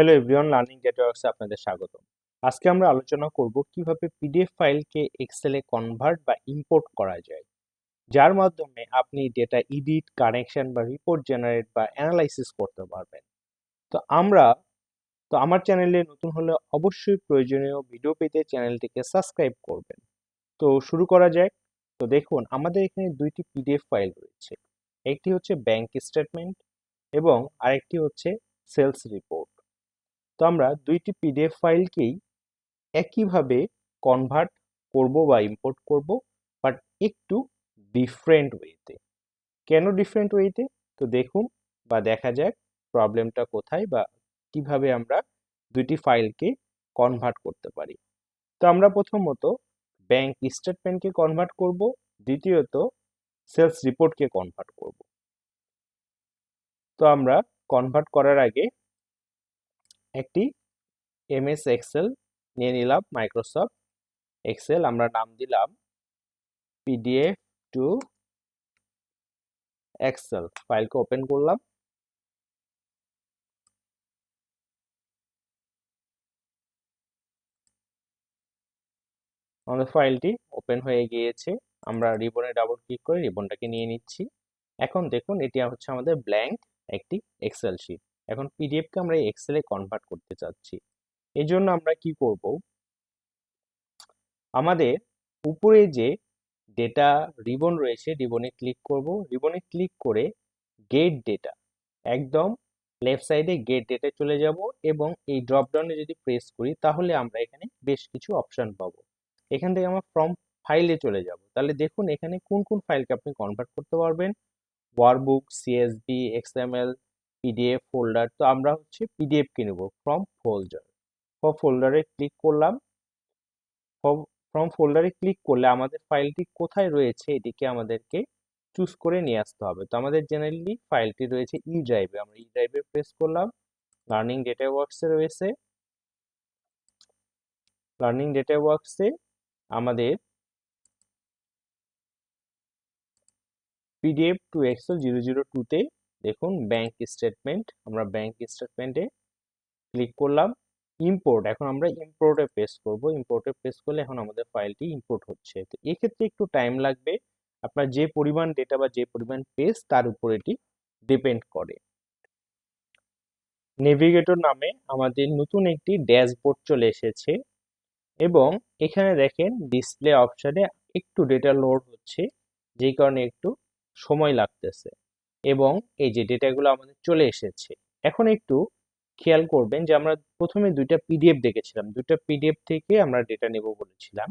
Hello everyone learning নেটওয়ার্কসে আপনাদের স্বাগত আজকে আমরা আলোচনা করব কীভাবে পিডিএফ ফাইলকে এক্সেলে কনভার্ট বা ইম্পোর্ট করা যায়। যার মাধ্যমে আপনি ডেটা এডিট কানেকশন বা রিপোর্ট জেনারেট বা অ্যানালাইসিস করতে পারবেন। তো আমরা, তো আমার চ্যানেলে নতুন হলে অবশ্যই প্রয়োজনীয় ভিডিও পেতে চ্যানেলটিকে সাবস্ক্রাইব করবেন। তো শুরু করা যাক। তো দেখুন, আমাদের এখানে দুইটি পিডিএফ ফাইল রয়েছে। একটি হচ্ছে ব্যাংক স্টেটমেন্ট এবং আরেকটি হচ্ছে সেলস রিপোর্ট তো আমরা দুইটি পিডিএফ ফাইলকেই একইভাবে কনভার্ট করব বা ইম্পোর্ট করব বাট একটু ডিফারেন্ট ওয়েতে কেন ডিফারেন্ট ওয়েতে তো? দেখুন বা দেখা যাক প্রবলেমটা কোথায় বা কীভাবে আমরা দুইটি ফাইলকে কনভার্ট করতে পারি। তো আমরা প্রথমত ব্যাংক স্টেটমেন্টকে কনভার্ট করব, দ্বিতীয়ত সেলস রিপোর্টকে কনভার্ট করব। তো আমরা কনভার্ট করার আগে একটি এমএস এক্সেল নিয়ে নিলাম মাইক্রোসফট এক্সেল আমরা নাম দিলাম পিডিএফ টু এক্সেল ফাইলকে ওপেন করলাম। আমাদের ফাইলটি ওপেন হয়ে গিয়েছে, আমরা রিবনে ডাবল ক্লিক করে রিবনটাকে নিয়ে নিচ্ছি। এখন দেখুন, এটি হচ্ছে আমাদের ব্ল্যাঙ্ক একটি এক্সেল শিট এখন পিডিএফকে আমরা এক্সেলে কনভার্ট করতে চাচ্ছি। এই জন্য আমরা কি করব? আমাদের উপরে যে ডেটা রিবন রয়েছে রিবনে ক্লিক করব। রিবনে ক্লিক করে গেট ডেটা একদম লেফট সাইডে গেট ডেটা চলে যাব এবং এই ড্রপডাউনে যদি প্রেস করি, তাহলে আমরা এখানে বেশ কিছু অপশন পাবো। এখান থেকে আমরা ফ্রম ফাইলে চলে যাব। তাহলে দেখুন এখানে কোন কোন ফাইলকে আপনি কনভার্ট করতে পারবেন? Workbook CSV XML PDF folder তো আমরা হচ্ছে পিডিএফ কে নেব ফ্রম ফোল্ডার ফ্রম ফোল্ডারে ক্লিক করলাম। ফ্রম ফোল্ডারে ক্লিক করলে আমাদের ফাইলটি কোথায় রয়েছে এটিকে আমাদেরকে চুজ করে নিয়ে আসতে হবে। তো আমাদের জেনারেলি ফাইলটি রয়েছে ই ড্রাইভে আমরা ই ড্রাইভে প্রেস করলাম। লার্নিং ডেটা ওয়ার্কসে রয়েছে। লার্নিং ডেটা ওয়ার্কসে আমাদের PDF to Excel zero zero টুতে দেখুন ব্যাংক স্টেটমেন্ট আমরা ব্যাংক স্টেটমেন্টে ক্লিক করলাম ইম্পোর্ট এখন আমরা ইম্পোর্টে প্রেস করব ইম্পোর্টে প্রেস করলে এখন আমাদের ফাইলটি ইম্পোর্ট হচ্ছে। তো এক্ষেত্রে একটু টাইম লাগবে, আপনার যে পরিমাণ ডেটা বা যে পরিমাণ পেজ তার উপর এটি ডিপেন্ড করে। নেভিগেটর নামে আমাদের নতুন একটি ড্যাশবোর্ড চলে এসেছে এবং এখানে দেখেন ডিসপ্লে অপশানে একটু ডেটা লোড হচ্ছে, যেই কারণে একটু সময় লাগতেছে। এবং এই যে ডেটাগুলো আমাদের চলে এসেছে। এখন একটু খেয়াল করবেন যে আমরা প্রথমে দুইটা পিডিএফ দেখেছিলাম। দুইটা পিডিএফ থেকে আমরা ডেটা নেব বলেছিলাম।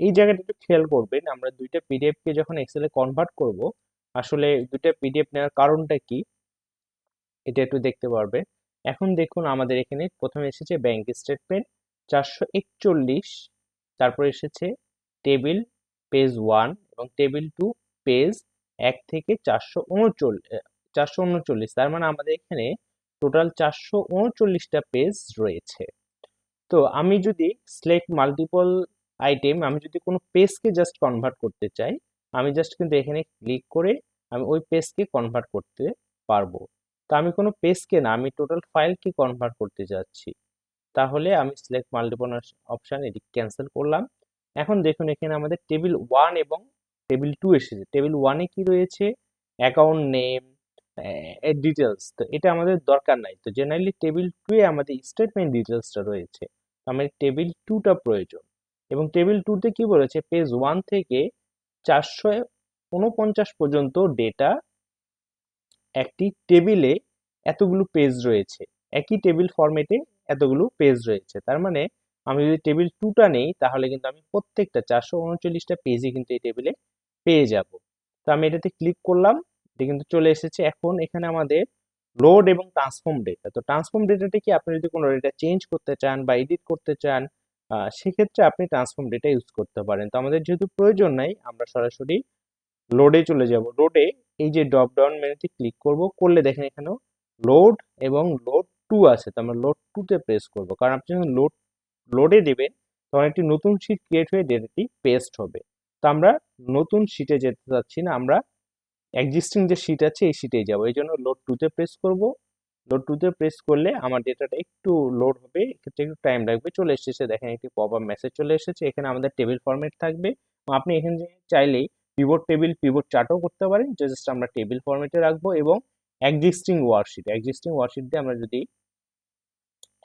এই জায়গাটা একটু খেয়াল করবেন, আমরা দুইটা পিডিএফকে যখন এক্সেলে কনভার্ট করব, আসলে দুইটা পিডিএফ নেওয়ার কারণটা কি? এটা একটু দেখতে পারবেন। এখন দেখুন আমাদের এখানে প্রথমে এসেছে ব্যাংক স্টেটমেন্ট চারশো একচল্লিশ, তারপর এসেছে টেবিল পেজ ওয়ান এবং টেবিল টু পেজ এক থেকে চারশো উনচল্লিশ চারশো উনচল্লিশ, তার মানে আমাদের এখানে টোটাল চারশো উনচল্লিশটা পেজ রয়েছে। তো আমি যদি সিলেক্ট মাল্টিপল আইটেম আমি যদি কোনো পেজকে জাস্ট কনভার্ট করতে চাই, আমি জাস্ট কিন্তু এখানে ক্লিক করে আমি ওই পেজকে কনভার্ট করতে পারব। তো আমি কোনো পেজকে না, আমি টোটাল ফাইলকে কনভার্ট করতে যাচ্ছি। তাহলে আমি সিলেক্ট মাল্টিপল অপশান এটি ক্যান্সেল করলাম। এখন দেখুন এখানে আমাদের টেবিল ওয়ান এবং টেবিল টু এসেছে। টেবিল ওয়ানে কি রয়েছে? অ্যাকাউন্ট নেম ডিটেলস তো এটা আমাদের দরকার নাই। তো জেনারেলি টেবিল টুয়ে আমাদের স্টেটমেন্ট ডিটেলসটা রয়েছে। আমাদের টেবিল টুটা প্রয়োজন। এবং টেবিল টুতে কি বলেছে? পেজ ওয়ান থেকে চারশো উনপঞ্চাশ পর্যন্ত ডেটা একটি টেবিলে এতগুলো পেজ রয়েছে। একই টেবিল ফরম্যাটে এতগুলো পেজ রয়েছে। তার মানে আমি যদি টেবিল টুটা নেই, তাহলে কিন্তু আমি প্রত্যেকটা চারশো উনচল্লিশটা পেজই কিন্তু এই টেবিলে পেয়ে যাব। তো আমি এটাতে ক্লিক করলাম, এটা কিন্তু চলে এসেছে। এখন এখানে আমাদের লোড এবং ট্রান্সফর্ম ডেটা তো ট্রান্সফর্ম ডেটাটা কি আপনি যদি কোনো ডেটা চেঞ্জ করতে চান বা এডিট করতে চান সেক্ষেত্রে আপনি ট্রান্সফর্ম ডেটা ইউজ করতে পারেন। তো আমাদের যেহেতু প্রয়োজন নাই, আমরা সরাসরি লোডে চলে যাব। লোডে এই যে ড্রপ ডাউন মেনুতে ক্লিক করব। করলে দেখেন এখানেও লোড এবং লোড টু আছে। তো আমরা লোড টুতে প্রেস করব। কারণ আপনি যখন লোড লোডে দেবেন, তখন একটি নতুন শিট ক্রিয়েট হয়ে ডেটাটি পেস্ট হবে। তো আমরা নতুন শিটে যেতে চাচ্ছি না, আমরা এক্সিস্টিং যে শিট আছে এই শিটেই যাব। এই জন্য লোড টুতে প্রেস করব। লোড টুতে প্রেস করলে আমার ডেটাটা একটু লোড হবে, এক্ষেত্রে একটু টাইম লাগবে। চলে এসেছে, দেখেন একটি পপ আপ মেসেজ চলে এসেছে, এখানে আমাদের টেবিল ফরম্যাট থাকবে। আপনি এখানে চাইলেই পিভট টেবিল পিভট চার্টও করতে পারেন। জাস্ট আমরা টেবিল ফরম্যাটে রাখব এবং এক্সিস্টিং ওয়ার্কশিট এক্সিস্টিং ওয়ার্কশিট দিয়ে আমরা যদি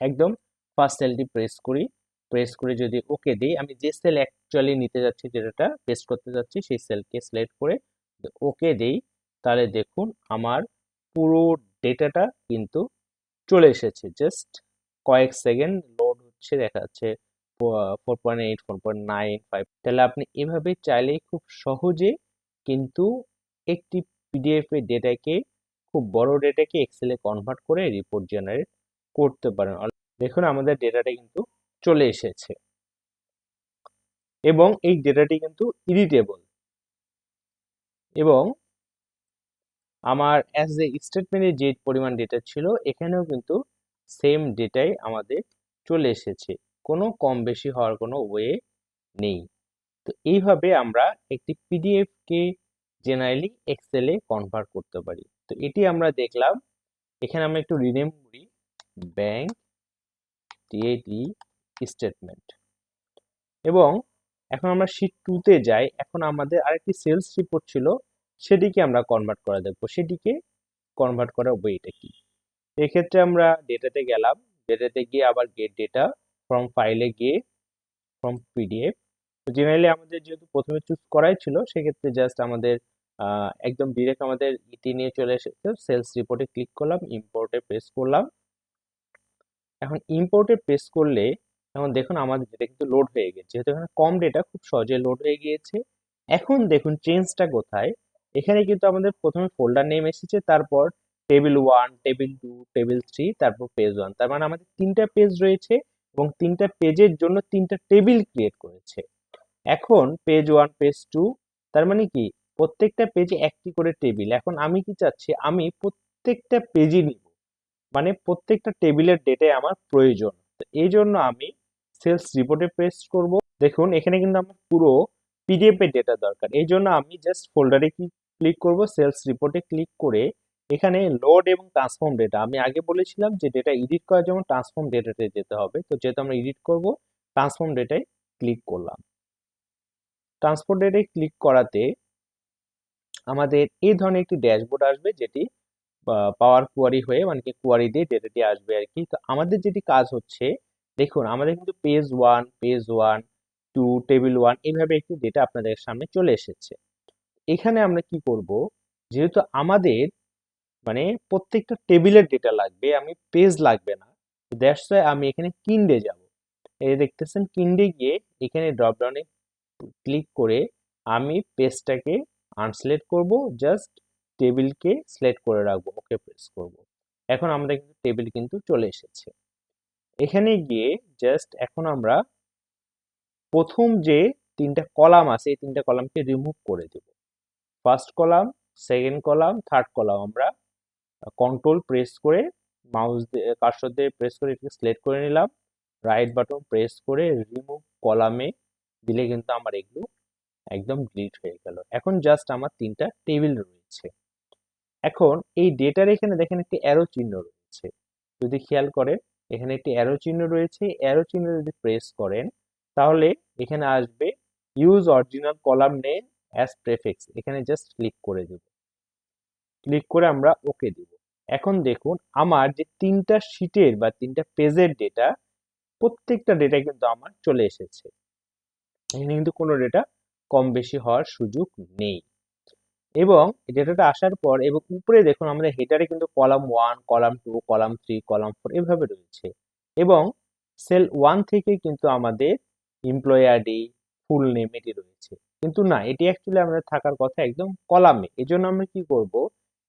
একদম ফার্স্ট সেলটি প্রেস করি প্রেস করে যদি ওকে দিই, আমি যে সেল অ্যাকচুয়ালি নিতে যাচ্ছি যেটা পেস্ট করতে যাচ্ছি, সেই সেলকে সিলেক্ট করে ওকে দেই, তাহলে দেখুন আমার পুরো ডেটাটা কিন্তু চলে এসেছে। জাস্ট কয়েক সেকেন্ড লোড হচ্ছে, দেখা যাচ্ছে four point eight four point nine five তাহলে আপনি এভাবে চাইলেই খুব সহজে কিন্তু একটি পিডিএফ এর ডেটাকে খুব বড় ডেটাকে এক্সেলে কনভার্ট করে রিপোর্ট জেনারেট করতে পারেন। দেখুন আমাদের ডেটাটা কিন্তু চলে এসেছে। এবং এই ডেটাটি কিন্তু ইডিটেবল এবং আমার অ্যাজ এ স্টেটমেন্টে যে পরিমাণ ডেটা ছিল, এখানেও কিন্তু সেম ডেটাই আমাদের চলে এসেছে। কোনো কম বেশি হওয়ার কোনো ওয়ে নেই। তো এইভাবে আমরা একটি পিডিএফকে জেনারেলি এক্সেলে কনভার্ট করতে পারি। তো এটি আমরা দেখলাম। এখানে আমরা একটু রিনেম করি। ব্যাংক টিএটি স্টেটমেন্ট এবং এখন আমরা শিট টুতে যাই, এখন আমাদের আরেকটি সেলস রিপোর্ট ছিল, সেটিকে আমরা কনভার্ট করা দেখব। সেটিকে কনভার্ট করা ওয়েটা কি? এক্ষেত্রে আমরা ডেটাতে গেলাম ডেটাতে গিয়ে আবার গেট ডেটা ফ্রম ফাইলে গিয়ে ফ্রম পিডিএফ জেনারেলি আমাদের যেহেতু প্রথমে চুজ করাই ছিল, সেক্ষেত্রে জাস্ট আমাদের একদম ডিরেক্ট আমাদের ইটি নিয়ে চলে এসেছে। সেলস রিপোর্টে ক্লিক করলাম ইম্পোর্টে প্রেস করলাম। এখন ইম্পোর্টে প্রেস করলে এখন দেখুন, আমাদের ডেটা কিন্তু লোড হয়ে গেছে। যেহেতু এখানে কম ডেটা খুব সহজে লোড হয়ে গিয়েছে। এখন দেখুন চেঞ্জটা কোথায়? এখানে কিন্তু আমাদের প্রথমে ফোল্ডার নেম এসেছে, তারপর table one table two table three তারপর পেজ ওয়ান তার মানে আমাদের তিনটা পেজ রয়েছে এবং তিনটা পেজের জন্য তিনটা টেবিল ক্রিয়েট করেছে। এখন পেজ ওয়ান পেজ টু তার মানে কি? প্রত্যেকটা পেজে একটি করে টেবিল এখন আমি কি চাচ্ছি? আমি প্রত্যেকটা পেজই নিব। মানে প্রত্যেকটা টেবিলের ডেটাই আমার প্রয়োজন। তো এই জন্য আমি সেলস রিপোর্টে প্রেস করব। দেখুন, এখানে কিন্তু আমার পুরো পিডিএফ এর ডেটা দরকার। এই জন্য আমি জাস্ট ফোল্ডারে কি ক্লিক করব? সেলস রিপোর্টে ক্লিক করে এখানে লোড এবং ট্রান্সফর্ম ডেটা আমি আগে বলেছিলাম যে ডেটা এডিট করার জন্য ট্রান্সফর্ম ডেটাতে যেতে হবে। তো যেহেতু আমরা এডিট করব ট্রান্সফর্ম ডেটায় ক্লিক করলাম। ট্রান্সফর্ম ডেটায় ক্লিক করাতে আমাদের এই ধরনের একটি ড্যাশবোর্ড আসবে, যেটি পাওয়ার কোয়ারি হয়ে মানে কি কোয়ারি দিয়ে ডেটাটি আসবে আর কি। তো আমাদের যেটি কাজ হচ্ছে দেখুন, আমাদের কিন্তু page one page one two table one এইভাবে একটি ডেটা আপনাদের সামনে চলে এসেছে। এখানে আমরা কি করব? যেহেতু আমাদের মানে প্রত্যেকটা টেবিলের ডেটা লাগবে, আমি পেজ লাগবে না দ্যাটস আমি এখানে কিন্ডে যাব। এই দেখতেছেন, কিন্ডে গিয়ে এখানে ড্রপডাউনে ক্লিক করে আমি পেজটাকে আনসিলেক্ট করব জাস্ট টেবিলকে সিলেক্ট করে রাখব ওকে প্রেস করব। এখন আমাদের কিন্তু টেবিল কিন্তু চলে এসেছে। এখানে গিয়ে জাস্ট এখন আমরা প্রথম যে তিনটা কলাম আছে, এই তিনটা কলামকে রিমুভ করে দেব। First column second column third column আমরা কন্ট্রোল প্রেস করে মাউস দিয়ে কার্সর দিয়ে প্রেস করে এটাকে সিলেক্ট করে নিলাম। রাইট বাটন প্রেস করে রিমুভ কলামে দিলে কিন্তু আমার এগুলো একদম ডিলিট হয়ে গেল। এখন জাস্ট আমার তিনটা টেবিল রয়েছে। এখন এই ডেটার এখানে দেখেন একটি অ্যারো চিহ্ন রয়েছে। যদি খেয়াল করেন এখানে একটি অ্যারো চিহ্ন রয়েছে। অ্যারো চিহ্ন যদি প্রেস করেন, তাহলে এখানে আসবে use original column name as prefix এখানে জাস্ট ক্লিক করে দেব। ক্লিক করে আমরা ওকে দেব। এখন দেখুন, আমার যে তিনটা শিটের বা তিনটা পেজের ডেটা প্রত্যেকটা ডেটা কিন্তু আমার চলে এসেছে। এখানে কিন্তু কোনো ডেটা কম বেশি হওয়ার সুযোগ নেই। এবং ডেটাটা আসার পর এবং উপরে দেখুন আমাদের হেডারে কিন্তু column one column two column three column four এভাবে রয়েছে। এবং সেল ওয়ান থেকে কিন্তু আমাদের এমপ্লয় আইডি ফুল নেম এটি রয়েছে। কিন্তু না, এটি অ্যাকচুয়ালি আমাদের থাকার কথা একদম কলামে এই জন্য আমরা কি করব?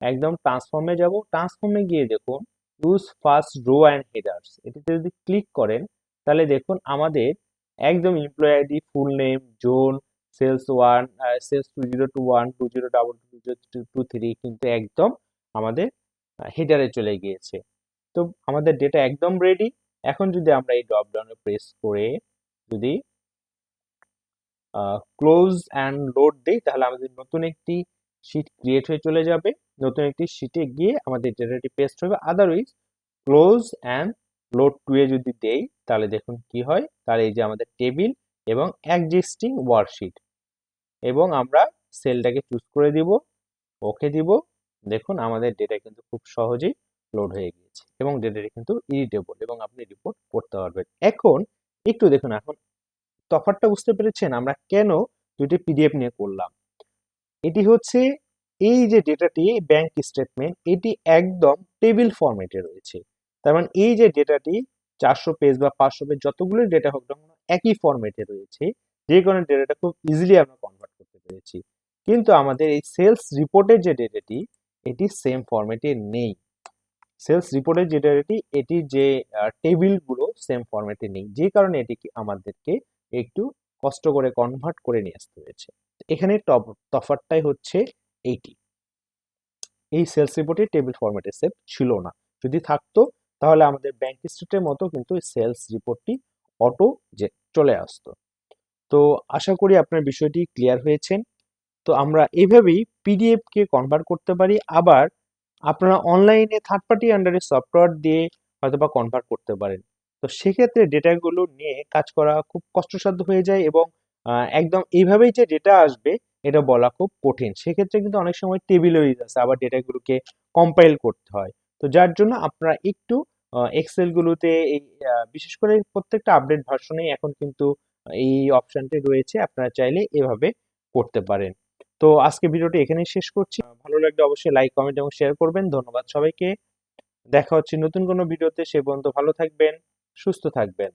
একদম ট্রান্সফর্মে যাব। ট্রান্সফর্মে গিয়ে দেখুন use first row and headers এটিতে যদি ক্লিক করেন, তাহলে দেখুন আমাদের একদম employ ID full name zone sales one sales two zero two one, two zero double two zero two three কিন্তু একদম আমাদের হেডারে চলে গিয়েছে। তো আমাদের ডেটা একদম রেডি এখন যদি আমরা এই ড্রপ ডাউনে প্রেস করে যদি ক্লোজ অ্যান্ড লোড দিই, তাহলে আমাদের নতুন একটি শিট ক্রিয়েট হয়ে চলে যাবে। নতুন একটি শিটে গিয়ে আমাদের ডেটাটি পেস্ট হবে। Otherwise close and load to এ যদি দেই, তাহলে দেখুন কি হয়। তাহলে এই যে আমাদের টেবিল এবং এক্সিস্টিং ওয়ার্কশিট এবং আমরা সেলটাকে চুজ করে দিব ওকে দিব। দেখুন, আমাদের ডেটা কিন্তু খুব সহজেই লোড হয়ে গিয়েছে এবং ডেটাটি কিন্তু ইডিটেবল এবং আপনি রিপোর্ট করতে পারবেন। এখন একটু দেখুন, এখন তফাৎটা বুঝতে পেরেছেন? আমরা কেন দুটি পিডিএফ নিয়ে করলাম? এটি হচ্ছে এই যে ডেটাটি ব্যাংক স্টেটমেন্ট এটি একদম টেবিল ফরম্যাটে রয়েছে। তার মানে এই যে ডেটাটি চারশো পেজ বা পাঁচশো পেজ যতগুলো ডেটা হোক একই ফরম্যাটে রয়েছে। যে কারণে ডেটাটা খুব ইজিলি আমরা কনভার্ট পেরেছি কিন্তু আমাদের এই সেলস রিপোর্টের যে ডেটাটি এটি সেম ফরম্যাটে নেই। সেলস রিপোর্টের যে ডেটাটি এটি যে টেবিলগুলো সেম ফরম্যাটে নেই। যে কারণে এটিকে আমাদেরকে একটু কষ্ট করে কনভার্ট করে নিয়ে আসতে হয়েছে। এখানে টপ তফাৎটাই হচ্ছে এইটি। এই সেলস রিপোর্টে টেবিল ফরম্যাটে সেভ ছিল না। যদি থাকতো, তাহলে আমাদের ব্যাংক স্টেটের মতো কিন্তু সেলস রিপোর্টটি অটো যে চলে আসতো। তো আশা করি আপনার বিষয়টি ক্লিয়ার হয়েছেন তো আমরা এভাবেই পিডিএফ কে কনভার্ট করতে পারি। আবার আপনারা অনলাইনে থার্ড পার্টি আন্ডারে সফটওয়্যার দিয়ে হয়তোবা কনভার্ট করতে পারেন। তো সেক্ষেত্রে ডেটাগুলো নিয়ে কাজ করা খুব কষ্টসাধ্য হয়ে যায় এবং একদম এইভাবেই যে ডেটা আসবে, এটা বলা খুব কঠিন। সেক্ষেত্রে কিন্তু অনেক সময় টেবিল হয়ে যাচ্ছে আবার ডেটাগুলোকে কম্পাইল করতে হয়। তো যার জন্য আপনারা একটু এক্সেলগুলোতে এই বিশেষ করে প্রত্যেকটা আপডেট ভার্সনে এখন কিন্তু এই অপশনটি রয়েছে, আপনারা চাইলে এভাবে করতে পারেন। তো আজকে ভিডিওটি এখানেই শেষ করছি। ভালো লাগলে অবশ্যই লাইক কমেন্ট এবং শেয়ার করবেন। ধন্যবাদ সবাইকে। দেখা হচ্ছে নতুন কোনো ভিডিওতে। সে পর্যন্ত ভালো থাকবেন, সুস্থ থাকবেন।